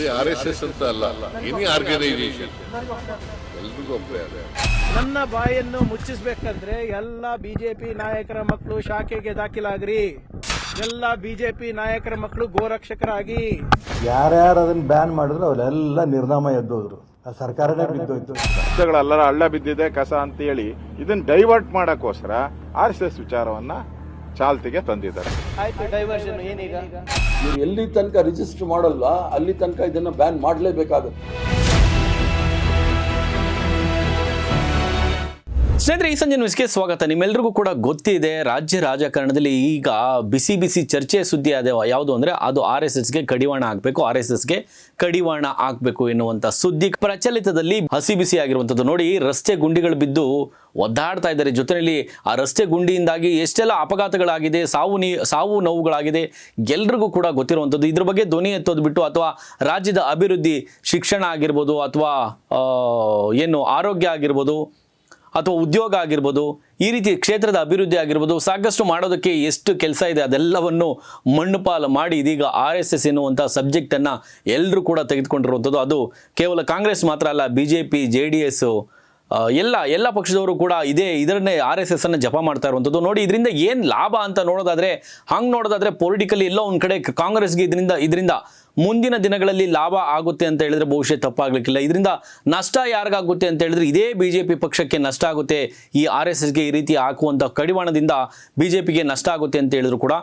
ಬರೀ R S S ಅಂತ ಅಲ್ಲ ಎನಿ ಆರ್ಗನೈಸೇಷನ್ ಎಲ್ರಿಗೂ ಒಬ್ಬರೇ ಅದೇ. ನನ್ನ ಬಾಯನ್ನು ಮುಚ್ಚಿಸ್ಬೇಕಂದ್ರೆ ಎಲ್ಲ ಬಿಜೆಪಿ ನಾಯಕರ ಮಕ್ಕಳು ಶಾಖೆಗೆ ದಾಖಲಾಗ್ರಿ. ಎಲ್ಲ ಬಿಜೆಪಿ ನಾಯಕರ ಮಕ್ಕಳು ಗೋರಕ್ಷಕರಾಗಿ. ಯಾರ್ಯಾರು ಅದನ್ನ ಬ್ಯಾನ್ ಮಾಡಿದ್ರು ಅವರೆಲ್ಲ ನಿರ್ನಾಮ ಎದ್ದೋದ್ರು. ಆ ಸರ್ಕಾರನೇ ಬಿದ್ದೋಯ್ತು. ರಸ್ತೆಗಳೆಲ್ಲರ ಹಳ್ಳ ಬಿದ್ದಿದೆ ಕಸ ಅಂತ ಹೇಳಿ ಇದನ್ನ ಡೈವರ್ಟ್ ಮಾಡಕ್ಕೋಸ್ಕರ ಆರ್ ಎಸ್ ಎಸ್ ವಿಚಾರವನ್ನ ಚಾಲ್ತಿಗೆ ತಂದಿದ್ದಾರೆ. ಆಯ್ತು ಡೈವರ್ಷನ್ ಏನೀಗ ನೀವು ಎಲ್ಲಿ ತನಕ ರಿಜಿಸ್ಟರ್ ಮಾಡಲ್ವಾ ಅಲ್ಲಿ ತನಕ ಇದನ್ನ ಬ್ಯಾನ್ ಮಾಡಲೇಬೇಕಾಗುತ್ತೆ. ಸ್ನೇಹಿತರೆ, ಈ ಸಂಜೆ ನ್ಯೂಸ್ಗೆ ಸ್ವಾಗತ. ನಿಮ್ಮೆಲ್ಲರಿಗೂ ಕೂಡ ಗೊತ್ತಿದೆ, ರಾಜ್ಯ ರಾಜಕಾರಣದಲ್ಲಿ ಈಗ ಬಿಸಿ ಬಿಸಿ ಚರ್ಚೆ ಸುದ್ದಿ ಅದೇ ಯಾವುದು ಅಂದರೆ, ಅದು ಆರ್ ಎಸ್ ಎಸ್ಗೆ ಕಡಿವಾಣ ಆಗಬೇಕು, ಆರ್ ಎಸ್ ಎಸ್ಗೆ ಕಡಿವಾಣ ಆಗಬೇಕು ಎನ್ನುವಂಥ ಸುದ್ದಿ. ಪ್ರಚಲಿತದಲ್ಲಿ ಹಸಿ ಬಿಸಿ ಆಗಿರುವಂಥದ್ದು ನೋಡಿ, ರಸ್ತೆ ಗುಂಡಿಗಳು ಬಿದ್ದು ಒದ್ದಾಡ್ತಾ ಇದ್ದಾರೆ. ಜೊತೆಯಲ್ಲಿ ಆ ರಸ್ತೆ ಗುಂಡಿಯಿಂದಾಗಿ ಎಷ್ಟೆಲ್ಲ ಅಪಘಾತಗಳಾಗಿದೆ, ಸಾವು ನೀ, ಸಾವು ನೋವುಗಳಾಗಿದೆ, ಎಲ್ರಿಗೂ ಕೂಡ ಗೊತ್ತಿರುವಂಥದ್ದು ಇದ್ರ ಬಗ್ಗೆ ಧ್ವನಿ ಎತ್ತೋದು ಬಿಟ್ಟು ಅಥವಾ ರಾಜ್ಯದ ಅಭಿವೃದ್ಧಿ ಶಿಕ್ಷಣ ಆಗಿರ್ಬೋದು ಅಥವಾ ಏನು ಆರೋಗ್ಯ ಆಗಿರ್ಬೋದು ಅಥವಾ ಉದ್ಯೋಗ ಆಗಿರ್ಬೋದು, ಈ ರೀತಿ ಕ್ಷೇತ್ರದ ಅಭಿವೃದ್ಧಿ ಆಗಿರ್ಬೋದು, ಸಾಕಷ್ಟು ಮಾಡೋದಕ್ಕೆ ಎಷ್ಟು ಕೆಲಸ ಇದೆ ಅದೆಲ್ಲವನ್ನು ಮಣ್ಣುಪಾಲು ಮಾಡಿ ಇದೀಗ ಆರ್ ಎಸ್ ಎಸ್ ಎನ್ನುವಂಥ ಸಬ್ಜೆಕ್ಟನ್ನು ಎಲ್ಲರೂ ಕೂಡ ತೆಗೆದುಕೊಂಡಿರುವಂಥದ್ದು. ಅದು ಕೇವಲ ಕಾಂಗ್ರೆಸ್ ಮಾತ್ರ ಅಲ್ಲ B J P J D S ಎಲ್ಲ ಎಲ್ಲ ಪಕ್ಷದವರು ಕೂಡ ಇದೇ ಇದರನ್ನೇ ಆರ್ ಎಸ್ ಎಸ್ ಅನ್ನು ಜಪ ಮಾಡ್ತಾ ಇರುವಂಥದ್ದು. ನೋಡಿ, ಇದರಿಂದ ಏನು ಲಾಭ ಅಂತ ನೋಡೋದಾದರೆ, ಹಂಗೆ ನೋಡೋದಾದ್ರೆ ಪೊಲಿಟಿಕಲಿ ಎಲ್ಲೋ ಒಂದು ಕಡೆ ಕಾಂಗ್ರೆಸ್ಗೆ ಇದರಿಂದ ಇದರಿಂದ ಮುಂದಿನ ದಿನಗಳಲ್ಲಿ ಲಾಭ ಆಗುತ್ತೆ ಅಂತ ಹೇಳಿದ್ರೆ ಬಹುಶಃ ತಪ್ಪಾಗ್ಲಿಕ್ಕಿಲ್ಲ. ಇದರಿಂದ ನಷ್ಟ ಯಾರಿಗಾಗುತ್ತೆ ಅಂತ ಹೇಳಿದ್ರೆ ಇದೇ ಬಿ ಜೆ ಪಿ ಪಕ್ಷಕ್ಕೆ ನಷ್ಟ ಆಗುತ್ತೆ. ಈ ಆರ್ ಎಸ್ ಎಸ್ಗೆ ಈ ರೀತಿ ಹಾಕುವಂಥ ಕಡಿವಾಣದಿಂದ ಬಿ ಜೆ ಪಿಗೆ ನಷ್ಟ ಆಗುತ್ತೆ ಅಂತ ಹೇಳಿದ್ರು ಕೂಡ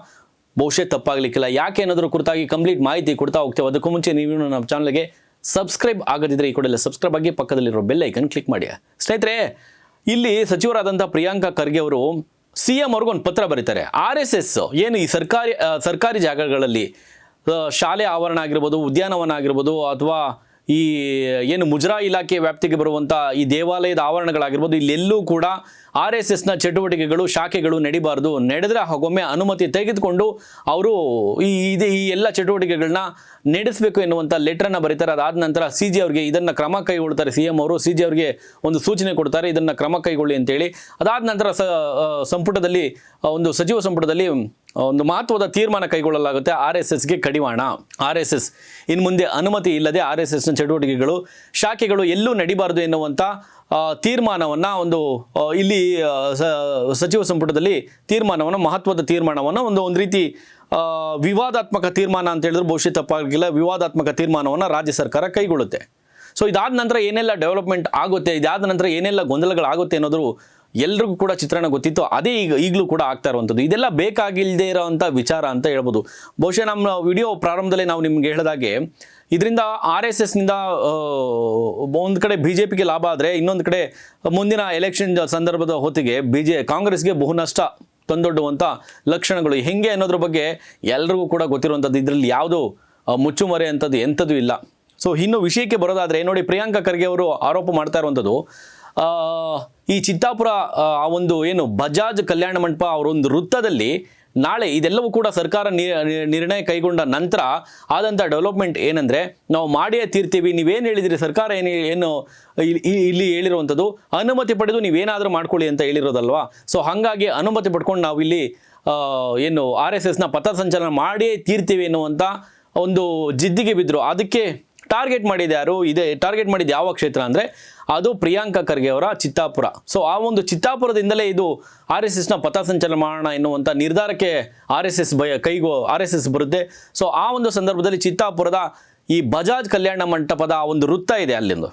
ಬಹುಶಃ ತಪ್ಪಾಗ್ಲಿಕ್ಕಿಲ್ಲ. ಯಾಕೆ ಅನ್ನೋದ್ರ ಕುರಿತಾಗಿ ಕಂಪ್ಲೀಟ್ ಮಾಹಿತಿ ಕೊಡ್ತಾ ಹೋಗ್ತೇವೆ. ಅದಕ್ಕೂ ಮುಂಚೆ ನೀವು ನಮ್ಮ ಚಾನಲ್ಗೆ ಸಬ್ಸ್ಕ್ರೈಬ್ ಆಗದಿದ್ರೆ ಈ ಕೂಡಲೇ ಸಬ್ಸ್ಕ್ರೈಬ್ ಆಗಿ ಪಕ್ಕದಲ್ಲಿರೋ ಬೆಲ್ ಐಕನ್ ಕ್ಲಿಕ್ ಮಾಡಿ. ಸ್ನೇಹಿತರೆ, ಇಲ್ಲಿ ಸಚಿವರಾದಂಥ ಪ್ರಿಯಾಂಕಾ ಖರ್ಗೆ ಅವರು ಸಿ ಎಂ ಅವ್ರಿಗೊಂದು ಪತ್ರ ಬರೀತಾರೆ. ಆರ್ ಏನು ಈ ಸರ್ಕಾರಿ ಸರ್ಕಾರಿ ಜಾಗಗಳಲ್ಲಿ ಶಾಲೆ ಆವರಣ ಆಗಿರ್ಬೋದು ಉದ್ಯಾನವನ ಆಗಿರ್ಬೋದು ಅಥವಾ ಈ, ಏನು ಮುಜರಾ ಇಲಾಖೆ ವ್ಯಾಪ್ತಿಗೆ ಬರುವಂಥ ಈ ದೇವಾಲಯದ ಆವರಣಗಳಾಗಿರ್ಬೋದು, ಇಲ್ಲೆಲ್ಲೂ ಕೂಡ ಆರ್ ಎಸ್ ಎಸ್ನ ಚಟುವಟಿಕೆಗಳು, ಶಾಖೆಗಳು ನಡಿಬಾರ್ದು. ನಡೆದರೆ ಹಾಗೊಮ್ಮೆ ಅನುಮತಿ ತೆಗೆದುಕೊಂಡು ಅವರು ಈ, ಇದು, ಈ ಎಲ್ಲ ಚಟುವಟಿಕೆಗಳನ್ನ ನಡೆಸಬೇಕು ಎನ್ನುವಂಥ ಲೆಟ್ರನ್ನು ಬರೀತಾರೆ. ಅದಾದ ನಂತರ ಸಿ ಜಿ ಅವ್ರಿಗೆ ಇದನ್ನು ಕ್ರಮ ಕೈಗೊಳ್ತಾರೆ. ಸಿ ಎಂ ಅವರು ಸಿ ಜಿ ಅವ್ರಿಗೆ ಒಂದು ಸೂಚನೆ ಕೊಡ್ತಾರೆ, ಇದನ್ನು ಕ್ರಮ ಕೈಗೊಳ್ಳಿ ಅಂತೇಳಿ. ಅದಾದ ನಂತರ ಸಂಪುಟದಲ್ಲಿ ಒಂದು ಸಚಿವ ಸಂಪುಟದಲ್ಲಿ ಒಂದು ಮಹತ್ವದ ತೀರ್ಮಾನ ಕೈಗೊಳ್ಳಲಾಗುತ್ತೆ ಆರ್ ಎಸ್ ಎಸ್ಗೆ ಕಡಿವಾಣ. ಆರ್ ಎಸ್ ಎಸ್ ಇನ್ನು ಮುಂದೆ ಅನುಮತಿ ಇಲ್ಲದೆ ಆರ್ ಎಸ್ ಎಸ್ನ ಚಟುವಟಿಕೆಗಳು, ಶಾಖೆಗಳು ಎಲ್ಲೂ ನಡಿಬಾರದು ಎನ್ನುವಂಥ ತೀರ್ಮಾನವನ್ನು ಒಂದು ಇಲ್ಲಿ ಸಚಿವ ಸಂಪುಟದಲ್ಲಿ ತೀರ್ಮಾನವನ್ನು, ಮಹತ್ವದ ತೀರ್ಮಾನವನ್ನು ಒಂದು ಒಂದು ರೀತಿ ವಿವಾದಾತ್ಮಕ ತೀರ್ಮಾನ ಅಂತ ಹೇಳಿದ್ರು ಬಹುಶಃ ತಪ್ಪಾಗಿಲ್ಲ. ವಿವಾದಾತ್ಮಕ ತೀರ್ಮಾನವನ್ನು ರಾಜ್ಯ ಸರ್ಕಾರ ಕೈಗೊಳ್ಳುತ್ತೆ. ಸೊ ಇದಾದ ನಂತರ ಏನೆಲ್ಲ ಡೆವಲಪ್ಮೆಂಟ್ ಆಗುತ್ತೆ, ಇದಾದ ನಂತರ ಏನೆಲ್ಲ ಗೊಂದಲಗಳಾಗುತ್ತೆ ಅನ್ನೋದು ಎಲ್ರಿಗೂ ಕೂಡ ಚಿತ್ರಣ ಗೊತ್ತಿತ್ತು. ಅದೇ ಈಗ ಈಗಲೂ ಕೂಡ ಆಗ್ತಾ ಇರುವಂಥದ್ದು. ಇದೆಲ್ಲ ಬೇಕಾಗಿಲ್ಲದೆ ಇರೋವಂಥ ವಿಚಾರ ಅಂತ ಹೇಳ್ಬೋದು. ಬಹುಶಃ ನಮ್ಮ ವಿಡಿಯೋ ಪ್ರಾರಂಭದಲ್ಲಿ ನಾವು ನಿಮ್ಗೆ ಹೇಳಿದಾಗೆ ಇದರಿಂದ ಆರ್ ಎಸ್ ಎಸ್ನಿಂದ ಒಂದು ಕಡೆ ಬಿ ಜೆ ಪಿಗೆ ಲಾಭ ಆದರೆ ಇನ್ನೊಂದು ಕಡೆ ಮುಂದಿನ ಎಲೆಕ್ಷನ್ ಸಂದರ್ಭದ ಹೊತ್ತಿಗೆ ಬಿ ಜೆ ಕಾಂಗ್ರೆಸ್ಗೆ ಬಹುನಷ್ಟ ತಂದೊಡ್ಡುವಂಥ ಲಕ್ಷಣಗಳು. ಹೆಂಗೆ ಅನ್ನೋದ್ರ ಬಗ್ಗೆ ಎಲ್ರಿಗೂ ಕೂಡ ಗೊತ್ತಿರುವಂಥದ್ದು. ಇದರಲ್ಲಿ ಯಾವುದು ಮುಚ್ಚುಮರೆ ಅಂಥದ್ದು ಎಂಥದ್ದು ಇಲ್ಲ. ಸೊ, ಇನ್ನು ವಿಷಯಕ್ಕೆ ಬರೋದಾದರೆ ನೋಡಿ, ಪ್ರಿಯಾಂಕಾ ಖರ್ಗೆ ಅವರು ಆರೋಪ ಮಾಡ್ತಾ ಇರುವಂಥದ್ದು. ಈ ಚಿತ್ತಾಪುರ, ಆ ಒಂದು ಏನು ಬಜಾಜ್ ಕಲ್ಯಾಣ ಮಂಟಪ ಅವರೊಂದು ವೃತ್ತದಲ್ಲಿ ನಾಳೆ ಇದೆಲ್ಲವೂ ಕೂಡ ಸರ್ಕಾರ ನಿರ್ಣಯ ಕೈಗೊಂಡ ನಂತರ ಆದಂಥ ಡೆವಲಪ್ಮೆಂಟ್ ಏನಂದರೆ ನಾವು ಮಾಡಿಯೇ ತೀರ್ತೀವಿ, ನೀವೇನು ಹೇಳಿದಿರಿ ಸರ್ಕಾರ ಏನು ಏನು ಇಲ್ಲಿ- ಹೇಳಿರುವಂಥದ್ದು, ಅನುಮತಿ ಪಡೆದು ನೀವೇನಾದರೂ ಮಾಡ್ಕೊಳ್ಳಿ ಅಂತ ಹೇಳಿರೋದಲ್ವಾ? ಸೊ ಹಾಗಾಗಿ ಅನುಮತಿ ಪಡ್ಕೊಂಡು ನಾವು ಇಲ್ಲಿ ಏನು ಆರ್ ಎಸ್ ಎಸ್ನ ಪಥಸಂಚಲನ ಮಾಡಿಯೇ ತೀರ್ತೀವಿ ಎನ್ನುವಂಥ ಒಂದು ಜಿದ್ದಿಗೆ ಬಿದ್ದರು ಅದಕ್ಕೆ ಟಾರ್ಗೆಟ್ ಮಾಡಿದ ಯಾರು? ಇದೆ. ಟಾರ್ಗೆಟ್ ಮಾಡಿದ ಯಾವ ಕ್ಷೇತ್ರ ಅಂದರೆ ಅದು ಪ್ರಿಯಾಂಕಾ ಖರ್ಗೆ ಅವರ ಚಿತ್ತಾಪುರ. ಸೊ ಆ ಒಂದು ಚಿತ್ತಾಪುರದಿಂದಲೇ ಇದು ಆರ್ ಎಸ್ ಎಸ್ನ ಪಥಸಂಚಲನ ಮಾಡೋಣ ಎನ್ನುವಂಥ ನಿರ್ಧಾರಕ್ಕೆ ಆರ್ ಎಸ್ ಎಸ್ ಬಯ ಕೈಗೋ ಆರ್ ಎಸ್ ಎಸ್ ಬರುತ್ತೆ. ಸೊ ಆ ಒಂದು ಸಂದರ್ಭದಲ್ಲಿ ಚಿತ್ತಾಪುರದ ಈ ಬಜಾಜ್ ಕಲ್ಯಾಣ ಮಂಟಪದ ಆ ಒಂದು ವೃತ್ತ ಇದೆ ಅಲ್ಲಿಂದು.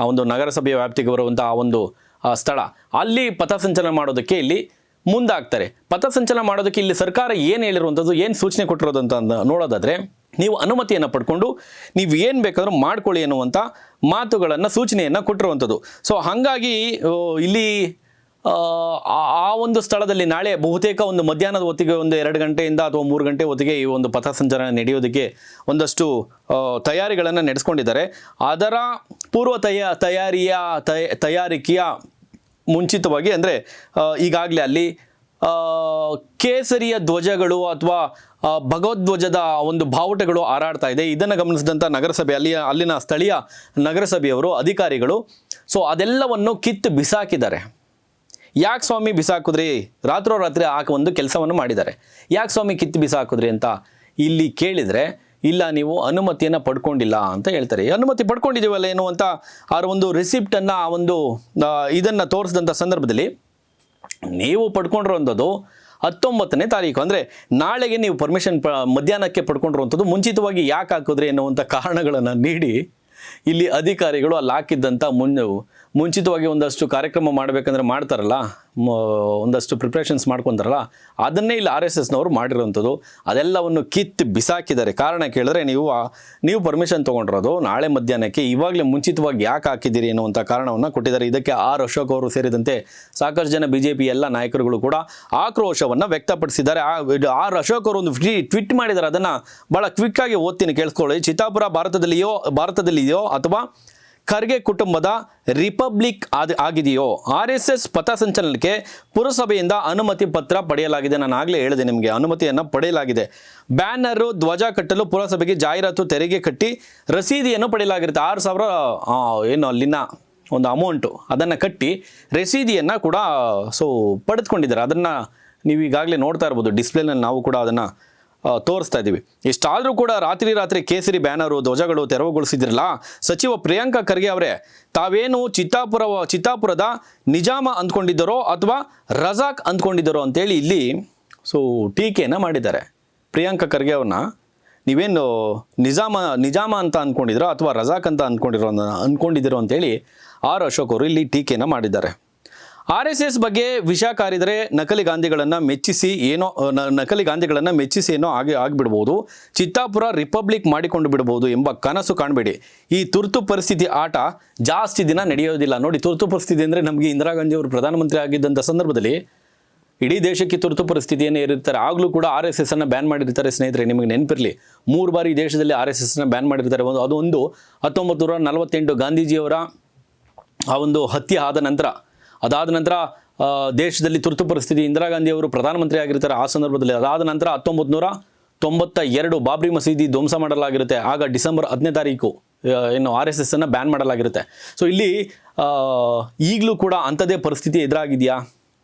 ಆ ಒಂದು ನಗರಸಭೆಯ ವ್ಯಾಪ್ತಿಗೆ ಬರುವಂಥ ಆ ಒಂದು ಸ್ಥಳ. ಅಲ್ಲಿ ಪಥಸಂಚಲನ ಮಾಡೋದಕ್ಕೆ ಇಲ್ಲಿ ಮುಂದಾಗ್ತಾರೆ. ಪಥಸಂಚಲನ ಮಾಡೋದಕ್ಕೆ ಇಲ್ಲಿ ಸರ್ಕಾರ ಏನು ಹೇಳಿರುವಂಥದ್ದು ಏನು ಸೂಚನೆ ಕೊಟ್ಟಿರೋದು ಅಂತ ಅಂದ- ನೋಡೋದಾದ್ರೆ ನೀವು ಅನುಮತಿಯನ್ನು ಪಡ್ಕೊಂಡು ನೀವು ಏನು ಬೇಕಾದರೂ ಮಾಡ್ಕೊಳ್ಳಿ ಅನ್ನುವಂಥ ಮಾತುಗಳನ್ನು ಸೂಚನೆಯನ್ನು ಕೊಟ್ಟಿರುವಂಥದ್ದು. ಸೊ ಹಾಗಾಗಿ ಇಲ್ಲಿ ಆ, ಒಂದು ಸ್ಥಳದಲ್ಲಿ ನಾಳೆ ಬಹುತೇಕ ಒಂದು ಮಧ್ಯಾಹ್ನದ ಹೊತ್ತಿಗೆ ಒಂದು ಎರಡು ಗಂಟೆಯಿಂದ ಅಥವಾ ಮೂರು ಗಂಟೆ ಹೊತ್ತಿಗೆ ಈ ಒಂದು ಪಥ ಸಂಚಲನ ನಡೆಯೋದಕ್ಕೆ ಒಂದಷ್ಟು ತಯಾರಿಗಳನ್ನು ನಡೆಸ್ಕೊಂಡಿದ್ದಾರೆ. ಅದರ ಪೂರ್ವ ತಯ ತಯಾರಿಯ ತಯ ತಯಾರಿಕೆಯ ಮುಂಚಿತವಾಗಿ ಅಂದರೆ ಈಗಾಗಲೇ ಅಲ್ಲಿ ಕೇಸರಿಯ ಧ್ವಜಗಳು ಅಥವಾ ಭಗವದ್ವಜದ ಒಂದು ಬಾವುಟಗಳು ಹಾರಾಡ್ತಾ ಇದೆ. ಇದನ್ನು ಗಮನಿಸಿದಂಥ ನಗರಸಭೆ, ಅಲ್ಲಿಯ, ಅಲ್ಲಿನ ಸ್ಥಳೀಯ ನಗರಸಭೆಯವರು, ಅಧಿಕಾರಿಗಳು, ಸೊ ಅದೆಲ್ಲವನ್ನು ಕಿತ್ತು ಬಿಸಾಕಿದ್ದಾರೆ. ಯಾಕೆ ಸ್ವಾಮಿ ಬಿಸಾಕಿದ್ರಿ? ರಾತ್ರೋರಾತ್ರಿ ಆ ಒಂದು ಕೆಲಸವನ್ನು ಮಾಡಿದ್ದಾರೆ. ಯಾಕೆ ಸ್ವಾಮಿ ಕಿತ್ತು ಬಿಸಾಕಿದ್ರಿ ಅಂತ ಇಲ್ಲಿ ಕೇಳಿದರೆ, ಇಲ್ಲ ನೀವು ಅನುಮತಿಯನ್ನು ಪಡ್ಕೊಂಡಿಲ್ಲ ಅಂತ ಹೇಳ್ತಾರೆ. ಅನುಮತಿ ಪಡ್ಕೊಂಡಿದ್ದೀವಲ್ಲ ಏನು ಅಂತ, ಆ ಒಂದು ರಿಸಿಪ್ಟನ್ನು ಆ ಒಂದು ಇದನ್ನು ತೋರಿಸಿದಂಥ ಸಂದರ್ಭದಲ್ಲಿ ನೀವು ಪಡ್ಕೊಂಡಿರೋಂಥದ್ದು ಹತ್ತೊಂಬತ್ತನೇ ತಾರೀಕು. ಅಂದರೆ ನಾಳೆಗೆ ನೀವು ಪರ್ಮಿಷನ್ ಪ, ಮಧ್ಯಾಹ್ನಕ್ಕೆ ಪಡ್ಕೊಂಡಿರುವಂಥದ್ದು ಮುಂಚಿತವಾಗಿ ಯಾಕೆ ಹಾಕಿದ್ರೆ ಎನ್ನುವಂಥ ಕಾರಣಗಳನ್ನು ನೀಡಿ ಇಲ್ಲಿ ಅಧಿಕಾರಿಗಳು ಅಲ್ಲಿ ಹಾಕಿದ್ದಂಥ ಮುನ್ನ ಮುಂಚಿತವಾಗಿ ಒಂದಷ್ಟು ಕಾರ್ಯಕ್ರಮ ಮಾಡಬೇಕಂದ್ರೆ ಮಾಡ್ತಾರಲ್ಲ ಒಂದಷ್ಟು ಪ್ರಿಪ್ರೇಷನ್ಸ್ ಮಾಡ್ಕೊತಾರಲ್ಲ, ಅದನ್ನೇ ಇಲ್ಲಿ ಆರ್ ಎಸ್ ಎಸ್ನವರು ಮಾಡಿರುವಂಥದ್ದು. ಅದೆಲ್ಲವನ್ನು ಕಿತ್ತು ಬಿಸಾಕಿದ್ದಾರೆ. ಕಾರಣ ಕೇಳಿದ್ರೆ ನೀವು ನೀವು ಪರ್ಮಿಷನ್ ತೊಗೊಂಡಿರೋದು ನಾಳೆ ಮಧ್ಯಾಹ್ನಕ್ಕೆ, ಇವಾಗಲೇ ಮುಂಚಿತವಾಗಿ ಯಾಕೆ ಹಾಕಿದ್ದೀರಿ ಅನ್ನುವಂಥ ಕಾರಣವನ್ನು ಕೊಟ್ಟಿದ್ದಾರೆ. ಇದಕ್ಕೆ ಆರ್ ಅಶೋಕ್ ಅವರು ಸೇರಿದಂತೆ ಸಾಕಷ್ಟು ಜನ ಬಿ ಜೆ ಪಿ ಎಲ್ಲ ನಾಯಕರುಗಳು ಕೂಡ ಆಕ್ರೋಶವನ್ನು ವ್ಯಕ್ತಪಡಿಸಿದ್ದಾರೆ. ಆರ್ ಅಶೋಕ್ ಅವರು ಒಂದು ಟ್ವಿಟ್ ಮಾಡಿದ್ದಾರೆ. ಅದನ್ನು ಭಾಳ ಕ್ವಿಕ್ಕಾಗಿ ಓದ್ತೀನಿ, ಕೇಳಿಸ್ಕೊಳ್ಳಿ. ಚಿತ್ತಾಪುರ ಭಾರತದಲ್ಲಿಯೋ, ಭಾರತದಲ್ಲಿದೆಯೋ ಅಥವಾ ಖರ್ಗೆ ಕುಟುಂಬದ ರಿಪಬ್ಲಿಕ್ ಆದ ಆಗಿದೆಯೋ, ಆರ್ ಎಸ್ ಎಸ್ ಪಥಸಂಚಲನಕ್ಕೆ ಪುರಸಭೆಯಿಂದ ಅನುಮತಿ ಪತ್ರ ಪಡೆಯಲಾಗಿದೆ. ನಾನು ಆಗಲೇ ಹೇಳಿದೆ ನಿಮಗೆ, ಅನುಮತಿಯನ್ನು ಪಡೆಯಲಾಗಿದೆ. ಬ್ಯಾನರು, ಧ್ವಜ ಕಟ್ಟಲು ಪುರಸಭೆಗೆ ಜಾಹೀರಾತು ತೆರಿಗೆ ಕಟ್ಟಿ ರಸೀದಿಯನ್ನು ಪಡೆಯಲಾಗಿರುತ್ತೆ. ಆರು ಸಾವಿರ ಏನು ಅಲ್ಲಿನ ಒಂದು ಅಮೌಂಟು ಅದನ್ನು ಕಟ್ಟಿ ರಸೀದಿಯನ್ನು ಕೂಡ ಸೊ ಪಡೆದುಕೊಂಡಿದ್ದಾರೆ. ಅದನ್ನು ನೀವು ಈಗಾಗಲೇ ನೋಡ್ತಾ ಇರ್ಬೋದು. ಡಿಸ್ಪ್ಲೇನಲ್ಲಿ ನಾವು ಕೂಡ ಅದನ್ನು ತೋರಿಸ್ತಾ ಇದ್ದೀವಿ ಇಷ್ಟಾದರೂ ಕೂಡ ರಾತ್ರಿ ರಾತ್ರಿ ಕೇಸರಿ ಬ್ಯಾನರು, ಧ್ವಜಗಳು ತೆರವುಗೊಳಿಸಿದ್ರಲ್ಲ, ಸಚಿವ ಪ್ರಿಯಾಂಕಾ ಖರ್ಗೆ ಅವರೇ, ತಾವೇನು ಚಿತ್ತಾಪುರ, ಚಿತ್ತಾಪುರದ ನಿಜಾಮ ಅಂದ್ಕೊಂಡಿದ್ದರೋ ಅಥವಾ ರಜಾಕ್ ಅಂದ್ಕೊಂಡಿದ್ದರೋ ಅಂತೇಳಿ ಇಲ್ಲಿ, ಸೊ ಟೀಕೆಯನ್ನು ಮಾಡಿದ್ದಾರೆ. ಪ್ರಿಯಾಂಕಾ ಖರ್ಗೆ ಅವ್ರನ್ನ ನೀವೇನು ನಿಜಾಮ ನಿಜಾಮ ಅಂತ ಅಂದ್ಕೊಂಡಿದ್ರೋ ಅಥವಾ ರಜಾಕ್ ಅಂತ ಅಂದ್ಕೊಂಡಿರೋ, ಅಂದ್ಕೊಂಡಿದ್ದೀರೋ ಅಂತೇಳಿ ಆರ್ ಅಶೋಕ್ ಅವರು ಇಲ್ಲಿ ಟೀಕೆಯನ್ನು ಮಾಡಿದ್ದಾರೆ. ಆರ್ ಎಸ್ ಎಸ್ ಬಗ್ಗೆ ವಿಷ ಕಾರಿದರೆ ನಕಲಿ ಗಾಂಧಿಗಳನ್ನು ಮೆಚ್ಚಿಸಿ ಏನೋ ನಕಲಿ ಗಾಂಧಿಗಳನ್ನು ಮೆಚ್ಚಿಸಿ ಏನೋ ಆಗಿ, ಆಗಿಬಿಡ್ಬೋದು. ಚಿತ್ತಾಪುರ ರಿಪಬ್ಲಿಕ್ ಮಾಡಿಕೊಂಡು ಬಿಡ್ಬೋದು ಎಂಬ ಕನಸು ಕಾಣಬೇಡಿ. ಈ ತುರ್ತು ಪರಿಸ್ಥಿತಿ ಆಟ ಜಾಸ್ತಿ ದಿನ ನಡೆಯೋದಿಲ್ಲ. ನೋಡಿ, ತುರ್ತು ಪರಿಸ್ಥಿತಿ ಅಂದರೆ ನಮಗೆ ಇಂದಿರಾ ಗಾಂಧಿ ಅವರು ಪ್ರಧಾನಮಂತ್ರಿ ಆಗಿದ್ದಂಥ ಸಂದರ್ಭದಲ್ಲಿ ಇಡೀ ದೇಶಕ್ಕೆ ತುರ್ತು ಪರಿಸ್ಥಿತಿಯನ್ನು ಇರುತ್ತಾರೆ ಆಗಲೂ ಕೂಡ ಆರ್ ಎಸ್ ಬ್ಯಾನ್ ಮಾಡಿರ್ತಾರೆ ಸ್ನೇಹಿತರೆ, ನಿಮಗೆ ನೆನಪಿರಲಿ. ಮೂರು ಬಾರಿ ದೇಶದಲ್ಲಿ ಆರ್ ಎಸ್ ಎಸ್ನ ಬ್ಯಾನ್ ಮಾಡಿರ್ತಾರೆ. ಒಂದು, ಅದು ಒಂದು ಹತ್ತೊಂಬತ್ತು ನೂರ ನಲವತ್ತೆಂಟು ಗಾಂಧೀಜಿಯವರ ಆ ಒಂದು ಹತ್ಯೆ ಆದ ನಂತರ ಅದಾದ ನಂತರ ದೇಶದಲ್ಲಿ ತುರ್ತು ಪರಿಸ್ಥಿತಿ ಇಂದಿರಾ ಗಾಂಧಿ ಅವರು ಪ್ರಧಾನಮಂತ್ರಿ ಆಗಿರ್ತಾರೆ ಆ ಸಂದರ್ಭದಲ್ಲಿ. ಅದಾದ ನಂತರ ಹತ್ತೊಂಬತ್ತು ನೂರ ತೊಂಬತ್ತ ಎರಡು ಬಾಬ್ರಿ ಮಸೀದಿ ಧ್ವಂಸ ಮಾಡಲಾಗಿರುತ್ತೆ. ಆಗ ಡಿಸೆಂಬರ್ ಹತ್ತನೇ ತಾರೀಕು ಏನು ಆರ್ ಎಸ್ ಎಸ್ ಅನ್ನು ಬ್ಯಾನ್ ಮಾಡಲಾಗಿರುತ್ತೆ. ಸೊ ಇಲ್ಲಿ ಈಗಲೂ ಕೂಡ ಅಂಥದ್ದೇ ಪರಿಸ್ಥಿತಿ ಎದುರಾಗಿದೆಯಾ?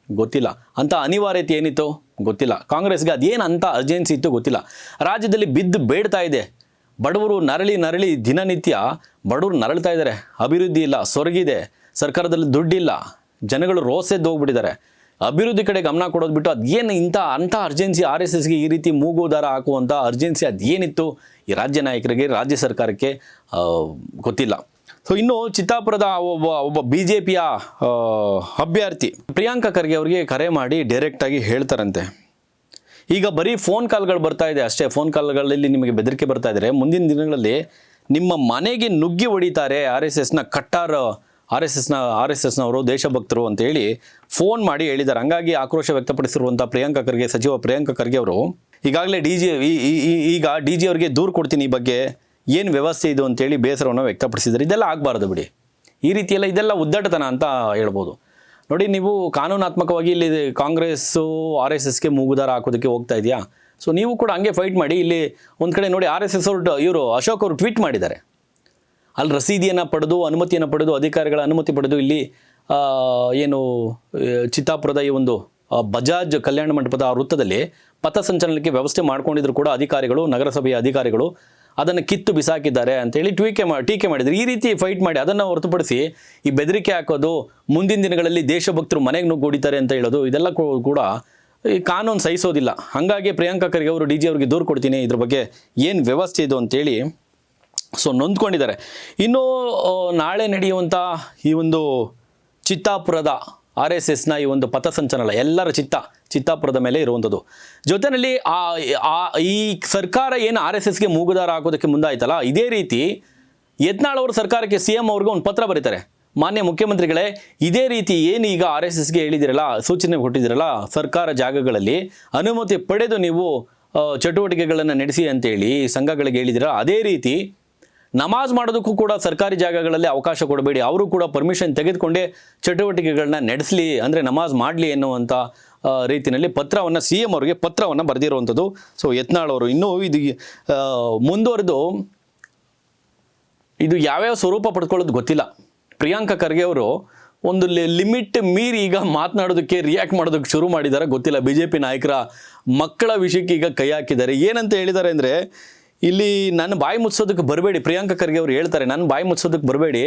ಗೊತ್ತಿಲ್ಲ. ಅಂತ ಅನಿವಾರ್ಯತೆ ಏನಿತ್ತು? ಗೊತ್ತಿಲ್ಲ. ಕಾಂಗ್ರೆಸ್ಗೆ ಅದೇನು ಅಂತ ಅರ್ಜೆನ್ಸಿ ಇತ್ತು ಗೊತ್ತಿಲ್ಲ. ರಾಜ್ಯದಲ್ಲಿ ಬಿದ್ದು ಬೇಡ್ತಾ ಇದೆ. ಬಡವರು ನರಳಿ ನರಳಿ ದಿನನಿತ್ಯ ಬಡವರು ನರಳ್ತಾ ಇದ್ದಾರೆ. ಅಭಿವೃದ್ಧಿ ಇಲ್ಲ, ಸೊರಗಿದೆ. ಸರ್ಕಾರದಲ್ಲಿ ದುಡ್ಡಿಲ್ಲ. ಜನಗಳು ರೋಸೆದ್ದು ಹೋಗ್ಬಿಟ್ಟಿದ್ದಾರೆ. ಅಭಿವೃದ್ಧಿ ಕಡೆ ಗಮನ ಕೊಡೋದು ಬಿಟ್ಟು ಅದೇನು ಇಂಥ, ಅಂಥ ಅರ್ಜೆನ್ಸಿ ಆರ್ ಎಸ್ ಎಸ್ಗೆ ಈ ರೀತಿ ಮೂಗುದಾರ ಹಾಕುವಂಥ ಅರ್ಜೆನ್ಸಿ ಅದೇನಿತ್ತು ಈ ರಾಜ್ಯ ನಾಯಕರಿಗೆ, ರಾಜ್ಯ ಸರ್ಕಾರಕ್ಕೆ ಗೊತ್ತಿಲ್ಲ. ಸೊ ಇನ್ನು ಚಿತ್ತಾಪುರದ ಒಬ್ಬ ಒಬ್ಬ ಬಿ ಜೆ ಪಿಯ ಅಭ್ಯರ್ಥಿ ಪ್ರಿಯಾಂಕ ಖರ್ಗೆ ಅವರಿಗೆ ಕರೆ ಮಾಡಿ ಡೈರೆಕ್ಟಾಗಿ ಹೇಳ್ತಾರಂತೆ. ಈಗ ಬರೀ ಫೋನ್ ಕಾಲ್ಗಳು ಬರ್ತಾ ಇದೆ ಅಷ್ಟೇ. ಫೋನ್ ಕಾಲ್ಗಳಲ್ಲಿ ನಿಮಗೆ ಬೆದರಿಕೆ ಬರ್ತಾ ಇದ್ದಾರೆ ಮುಂದಿನ ದಿನಗಳಲ್ಲಿ ನಿಮ್ಮ ಮನೆಗೆ ನುಗ್ಗಿ ಹೊಡಿತಾರೆ ಆರ್ ಎಸ್ ಎಸ್ನ ಕಟ್ಟಾರ ಆರ್ ಎಸ್ ಎಸ್ನ, ಆರ್ ಎಸ್ ಎಸ್ನವರು, ದೇಶಭಕ್ತರು ಅಂತೇಳಿ ಫೋನ್ ಮಾಡಿ ಹೇಳಿದ್ದಾರೆ. ಹಂಗಾಗಿ ಆಕ್ರೋಶ ವ್ಯಕ್ತಪಡಿಸಿರುವಂಥ ಪ್ರಿಯಾಂಕ ಖರ್ಗೆ, ಸಚಿವ ಪ್ರಿಯಾಂಕ ಖರ್ಗೆ ಅವರು, ಈಗಾಗಲೇ ಡಿ ಜಿ ಈಗ ಡಿ ಜಿ ಅವರಿಗೆ ದೂರು ಕೊಡ್ತೀನಿ ಈ ಬಗ್ಗೆ ಏನು ವ್ಯವಸ್ಥೆ ಇದು ಅಂತೇಳಿ ಬೇಸರವನ್ನು ವ್ಯಕ್ತಪಡಿಸಿದ್ದಾರೆ. ಇದೆಲ್ಲ ಆಗಬಾರ್ದು ಬಿಡಿ. ಈ ರೀತಿಯೆಲ್ಲ ಇದೆಲ್ಲ ಉದ್ದಟತನ ಅಂತ ಹೇಳ್ಬೋದು. ನೋಡಿ, ನೀವು ಕಾನೂನಾತ್ಮಕವಾಗಿ ಇಲ್ಲಿ ಕಾಂಗ್ರೆಸ್ಸು ಆರ್ ಎಸ್ ಎಸ್ಗೆ ಮೂಗುದಾರ ಹಾಕೋದಕ್ಕೆ ಹೋಗ್ತಾ ಇದೆಯಾ? ಸೊ ನೀವು ಕೂಡ ಹಂಗೆ ಫೈಟ್ ಮಾಡಿ, ಇಲ್ಲಿ ಒಂದು ಕಡೆ ನೋಡಿ ಆರ್ ಎಸ್ ಎಸ್ ಅವರು, ಇವರು ಅಶೋಕ್ ಅವರು ಟ್ವೀಟ್ ಮಾಡಿದ್ದಾರೆ. ಅಲ್ಲಿ ರಸೀದಿಯನ್ನು ಪಡೆದು, ಅನುಮತಿಯನ್ನು ಪಡೆದು, ಅಧಿಕಾರಿಗಳ ಅನುಮತಿ ಪಡೆದು ಇಲ್ಲಿ ಏನು ಚಿತ್ತಾಪುರದ ಈ ಒಂದು ಬಜಾಜ್ ಕಲ್ಯಾಣ ಮಂಟಪದ ಆ ವೃತ್ತದಲ್ಲಿ ಪಥಸಂಚಲನಕ್ಕೆ ವ್ಯವಸ್ಥೆ ಮಾಡ್ಕೊಂಡಿದ್ರು ಕೂಡ ಅಧಿಕಾರಿಗಳು, ನಗರಸಭೆಯ ಅಧಿಕಾರಿಗಳು. ಅದನ್ನು ಕಿತ್ತು ಬಿಸಾಕಿದ್ದಾರೆ ಅಂತೇಳಿ ಟೀಕೆ ಮಾ, ಟೀಕೆ ಮಾಡಿದರು. ಈ ರೀತಿ ಫೈಟ್ ಮಾಡಿ ಅದನ್ನು ಹೊರತುಪಡಿಸಿ ಈ ಬೆದರಿಕೆ ಹಾಕೋದು, ಮುಂದಿನ ದಿನಗಳಲ್ಲಿ ದೇಶಭಕ್ತರು ಮನೆಗೆ ನುಗ್ಗೂಡಿತಾರೆ ಅಂತ ಹೇಳೋದು, ಇದೆಲ್ಲ ಕೂಡ ಈ ಕಾನೂನು ಸಹಿಸೋದಿಲ್ಲ. ಹಾಗಾಗಿ ಪ್ರಿಯಾಂಕಾ ಖರ್ಗೆ ಅವರು ಡಿ ಜಿ ಅವರಿಗೆ ದೂರು ಕೊಡ್ತೀನಿ. ಇದ್ರ ಬಗ್ಗೆ ಏನು ವ್ಯವಸ್ಥೆ ಇದು ಅಂತೇಳಿ ಸೊ ನೊಂದ್ಕೊಂಡಿದ್ದಾರೆ. ಇನ್ನು ನಾಳೆ ನಡೆಯುವಂಥ ಈ ಒಂದು ಚಿತ್ತಾಪುರದ ಆರ್ ಎಸ್ ಎಸ್ನ ಈ ಒಂದು ಪಥಸಂಚಲನ, ಎಲ್ಲರ ಚಿತ್ತ ಚಿತ್ತಾಪುರದ ಮೇಲೆ ಇರುವಂಥದ್ದು. ಜೊತೆಯಲ್ಲಿ, ಆ ಈ ಸರ್ಕಾರ ಏನು ಆರ್ ಎಸ್ ಎಸ್ಗೆ ಮೂಗುದಾರ ಹಾಕೋದಕ್ಕೆ ಮುಂದಾಯ್ತಲ್ಲ, ಇದೇ ರೀತಿ ಯತ್ನಾಳ್ ಅವರು ಸರ್ಕಾರಕ್ಕೆ ಸಿ ಎಂ ಅವ್ರಿಗೆ ಒಂದು ಪತ್ರ ಬರೀತಾರೆ. ಮಾನ್ಯ ಮುಖ್ಯಮಂತ್ರಿಗಳೇ, ಇದೇ ರೀತಿ ಏನು ಈಗ ಆರ್ ಎಸ್ ಎಸ್ಗೆ ಹೇಳಿದಿರಲ್ಲ, ಸೂಚನೆ ಕೊಟ್ಟಿದ್ದೀರಲ್ಲ ಸರ್ಕಾರ ಜಾಗಗಳಲ್ಲಿ ಅನುಮತಿ ಪಡೆದು ನೀವು ಚಟುವಟಿಕೆಗಳನ್ನು ನಡೆಸಿ ಅಂತೇಳಿ ಸಂಘಗಳಿಗೆ ಹೇಳಿದಿರಲ್ಲ, ಅದೇ ರೀತಿ ನಮಾಜ್ ಮಾಡೋದಕ್ಕೂ ಕೂಡ ಸರ್ಕಾರಿ ಜಾಗಗಳಲ್ಲಿ ಅವಕಾಶ ಕೊಡಬೇಡಿ. ಅವರು ಕೂಡ ಪರ್ಮಿಷನ್ ತೆಗೆದುಕೊಂಡೇ ಚಟುವಟಿಕೆಗಳನ್ನ ನಡೆಸಲಿ, ಅಂದರೆ ನಮಾಜ್ ಮಾಡಲಿ ಎನ್ನುವಂಥ ರೀತಿಯಲ್ಲಿ ಪತ್ರವನ್ನು ಸಿ ಎಂ ಅವರಿಗೆ ಪತ್ರವನ್ನು ಬರೆದಿರುವಂಥದ್ದು. ಸೊ ಯತ್ನಾಳ್ ಅವರು, ಇನ್ನೂ ಇದು ಮುಂದುವರೆದು ಇದು ಯಾವ್ಯಾವ ಸ್ವರೂಪ ಪಡ್ಕೊಳ್ಳೋದು ಗೊತ್ತಿಲ್ಲ. ಪ್ರಿಯಾಂಕಾ ಖರ್ಗೆ ಅವರು ಒಂದು ಲಿಮಿಟ್ ಮೀರಿ ಈಗ ಮಾತನಾಡೋದಕ್ಕೆ ರಿಯಾಕ್ಟ್ ಮಾಡೋದಕ್ಕೆ ಶುರು ಮಾಡಿದ್ದಾರೆ ಗೊತ್ತಿಲ್ಲ. ಬಿ ಜೆ ನಾಯಕರ ಮಕ್ಕಳ ವಿಷಯಕ್ಕೆ ಈಗ ಕೈ ಹಾಕಿದ್ದಾರೆ. ಏನಂತ ಹೇಳಿದ್ದಾರೆ ಅಂದರೆ ಇಲ್ಲಿ ನನ್ನ ಬಾಯಿ ಮುಚ್ಚೋದಕ್ಕೆ ಬರಬೇಡಿ. ಪ್ರಿಯಾಂಕ ಖರ್ಗೆ ಅವರು ಹೇಳ್ತಾರೆ, ನನ್ನ ಬಾಯಿ ಮುಚ್ಚೋದಕ್ಕೆ ಬರಬೇಡಿ.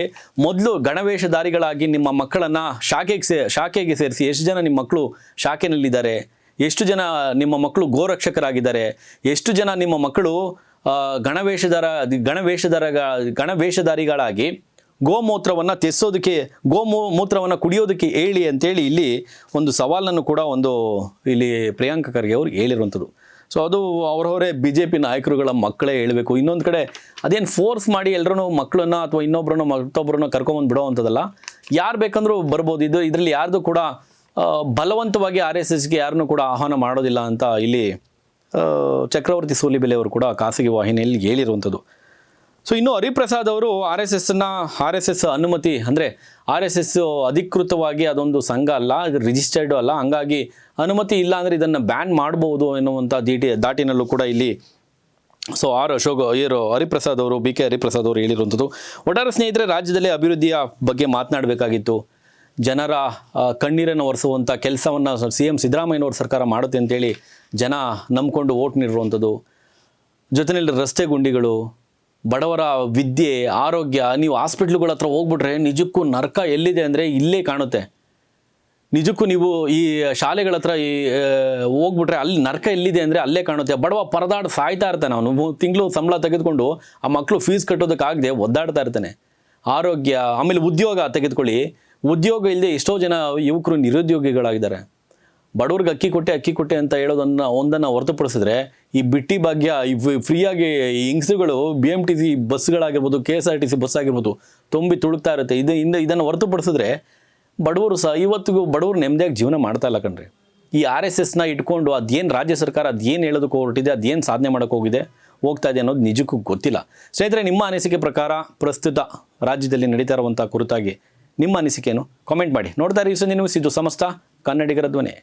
ಮೊದಲು ಗಣವೇಷಧಾರಿಗಳಾಗಿ ನಿಮ್ಮ ಮಕ್ಕಳನ್ನು ಶಾಖೆಗೆ ಸೇ, ಶಾಖೆಗೆ ಸೇರಿಸಿ ಎಷ್ಟು ಜನ ನಿಮ್ಮ ಮಕ್ಕಳು ಶಾಖೆನಲ್ಲಿದ್ದಾರೆ? ಎಷ್ಟು ಜನ ನಿಮ್ಮ ಮಕ್ಕಳು ಗೋರಕ್ಷಕರಾಗಿದ್ದಾರೆ? ಎಷ್ಟು ಜನ ನಿಮ್ಮ ಮಕ್ಕಳು ಗಣವೇಷಧಾರ ಗಣವೇಷಧಾರ ಗಣವೇಷಧಾರಿಗಳಾಗಿ ಗೋಮೂತ್ರವನ್ನು ತೆಸೋದಕ್ಕೆ ಗೋಮೂ ಮೂತ್ರವನ್ನು ಕುಡಿಯೋದಕ್ಕೆ ಹೇಳಿ ಅಂತೇಳಿ ಇಲ್ಲಿ ಒಂದು ಸವಾಲನ್ನು ಕೂಡ ಒಂದು ಇಲ್ಲಿ ಪ್ರಿಯಾಂಕ ಖರ್ಗೆ ಅವರು ಹೇಳಿರುವಂಥದ್ದು. ಸೊ ಅದು ಅವರವರೇ ಬಿ ಜೆ ಪಿ ನಾಯಕರುಗಳ ಮಕ್ಕಳೇ ಹೇಳಬೇಕು. ಇನ್ನೊಂದು ಕಡೆ ಅದೇನು ಫೋರ್ಸ್ ಮಾಡಿ ಎಲ್ಲರೂ ಮಕ್ಕಳನ್ನ ಅಥವಾ ಇನ್ನೊಬ್ಬರನ್ನ ಮತ್ತೊಬ್ಬರನ್ನ ಕರ್ಕೊಂಬಂದು ಬಿಡೋ ಅಂಥದ್ದಲ್ಲ ಯಾರು ಬೇಕಂದ್ರೂ ಬರ್ಬೋದು. ಇದು ಇದರಲ್ಲಿ ಯಾರ್ದು ಕೂಡ ಬಲವಂತವಾಗಿ ಆರ್ ಎಸ್ ಎಸ್ಗೆ ಯಾರನ್ನು ಕೂಡ ಆಹ್ವಾನ ಮಾಡೋದಿಲ್ಲ ಅಂತ ಇಲ್ಲಿ ಚಕ್ರವರ್ತಿ ಸೂಲಿಬೆಲೆ ಅವರು ಕೂಡ ಖಾಸಗಿ ವಾಹಿನಿಯಲ್ಲಿ ಹೇಳಿರುವಂಥದ್ದು. ಸೊ ಇನ್ನು ಹರಿಪ್ರಸಾದ್ ಅವರು ಆರ್ ಎಸ್ ಎಸ್ನ, ಆರ್ ಎಸ್ ಎಸ್ ಅನುಮತಿ, ಅಂದರೆ ಆರ್ ಎಸ್ ಎಸ್ ಅಧಿಕೃತವಾಗಿ ಅದೊಂದು ಸಂಘ ಅಲ್ಲ, ಅದು ರಿಜಿಸ್ಟರ್ಡ್ ಅಲ್ಲ. ಹಂಗಾಗಿ ಅನುಮತಿ ಇಲ್ಲ ಅಂದರೆ ಇದನ್ನು ಬ್ಯಾನ್ ಮಾಡ್ಬೋದು ಎನ್ನುವಂಥ ದೀಟಿ, ದಾಟಿನಲ್ಲೂ ಕೂಡ ಇಲ್ಲಿ ಸೊ ಆರ್ ಅಶೋಕ್, ಇವರು ಹರಿಪ್ರಸಾದ್ ಅವರು, ಬಿ ಕೆ ಹರಿಪ್ರಸಾದ್ ಅವರು ಹೇಳಿರುವಂಥದ್ದು. ಒಟ್ಟಾರೆ ಸ್ನೇಹಿತರೆ, ರಾಜ್ಯದಲ್ಲಿ ಅಭಿವೃದ್ಧಿಯ ಬಗ್ಗೆ ಮಾತನಾಡಬೇಕಾಗಿತ್ತು. ಜನರ ಕಣ್ಣೀರನ್ನು ಒರೆಸುವಂಥ ಕೆಲಸವನ್ನು ಸಿ ಎಂ ಸಿದ್ದರಾಮಯ್ಯನವ್ರ ಸರ್ಕಾರ ಮಾಡುತ್ತೆ ಅಂತೇಳಿ ಜನ ನಂಬ್ಕೊಂಡು ಓಟ್ ನೀಡಿರುವಂಥದ್ದು. ಜೊತೆಯಲ್ಲಿ ರಸ್ತೆ ಗುಂಡಿಗಳು ಬಡವರ ವಿದ್ಯೆ, ಆರೋಗ್ಯ, ನೀವು ಹಾಸ್ಪಿಟ್ಲುಗಳ ಹತ್ರ ಹೋಗ್ಬಿಟ್ರೆ ನಿಜಕ್ಕೂ ನರಕ ಎಲ್ಲಿದೆ ಅಂದರೆ ಇಲ್ಲೇ ಕಾಣುತ್ತೆ. ನಿಜಕ್ಕೂ ನೀವು ಈ ಶಾಲೆಗಳ ಹತ್ರ ಈ ಹೋಗ್ಬಿಟ್ರೆ ಅಲ್ಲಿ ನರಕ ಎಲ್ಲಿದೆ ಅಂದರೆ ಅಲ್ಲೇ ಕಾಣುತ್ತೆ. ಬಡವ ಪರದಾಡ್ ಸಾಯ್ತಾ ಇರ್ತಾನೆ ಅವನು. ತಿಂಗಳು ಸಂಬಳ ತೆಗೆದುಕೊಂಡು ಆ ಮಕ್ಕಳು ಫೀಸ್ ಕಟ್ಟೋದಕ್ಕಾಗದೆ ಒದ್ದಾಡ್ತಾ ಇರ್ತಾನೆ. ಆರೋಗ್ಯ, ಆಮೇಲೆ ಉದ್ಯೋಗ ತೆಗೆದುಕೊಳ್ಳಿ. ಉದ್ಯೋಗ ಇಲ್ಲದೆ ಎಷ್ಟೋ ಜನ ಯುವಕರು ನಿರುದ್ಯೋಗಿಗಳಾಗಿದ್ದಾರೆ. ಬಡವ್ರಿಗೆ ಅಕ್ಕಿ ಕೊಟ್ಟೆ ಅಕ್ಕಿ ಕೊಟ್ಟೆ ಅಂತ ಹೇಳೋದನ್ನ ಒಂದನ್ನು ಹೊರತುಪಡಿಸಿದ್ರೆ ಈ ಬಿಟ್ಟಿ ಭಾಗ್ಯ ಫ್ರೀಯಾಗಿ ಈ ಹಿಂಗ್ಸುಗಳು B M T C ಬಸ್ಗಳಾಗಿರ್ಬೋದು K S R T C bus ಆಗಿರ್ಬೋದು ತುಂಬಿ ತುಳುಕ್ತಾ ಇರುತ್ತೆ. ಇದು ಇಂದ ಇದನ್ನು ಹೊರತುಪಡಿಸಿದ್ರೆ ಬಡವರು ಸಹ ಇವತ್ತಿಗೂ ಬಡವರು ನೆಮ್ಮದಿಯಾಗಿ ಜೀವನ ಮಾಡ್ತಾ ಇಲ್ಲ ಕಣ್ರಿ. ಈ ಆರ್ ಎಸ್ ಎಸ್ನ ಇಟ್ಕೊಂಡು ಅದೇನು ರಾಜ್ಯ ಸರ್ಕಾರ ಅದೇನು ಹೇಳೋದಕ್ಕೆ ಹೊರಟಿದೆ, ಅದೇನು ಸಾಧನೆ ಮಾಡೋಕೆ ಹೋಗಿದೆ, ಹೋಗ್ತಾ ಇದೆ ಅನ್ನೋದು ನಿಜಕ್ಕೂ ಗೊತ್ತಿಲ್ಲ. ಸ್ನೇಹಿತರೆ, ನಿಮ್ಮ ಅನಿಸಿಕೆ ಪ್ರಕಾರ ಪ್ರಸ್ತುತ ರಾಜ್ಯದಲ್ಲಿ ನಡೀತಾ ಇರುವಂಥ ಕುರಿತಾಗಿ ನಿಮ್ಮ ಅನಿಸಿಕೆಯನ್ನು ಕಾಮೆಂಟ್ ಮಾಡಿ. ನೋಡ್ತಾ ಇರಿ ಸಂಜೆ ನ್ಯೂಸ್ ಇದು ಸಮಸ್ತ ಕನ್ನಡಿಗರ ಧ್ವನಿ.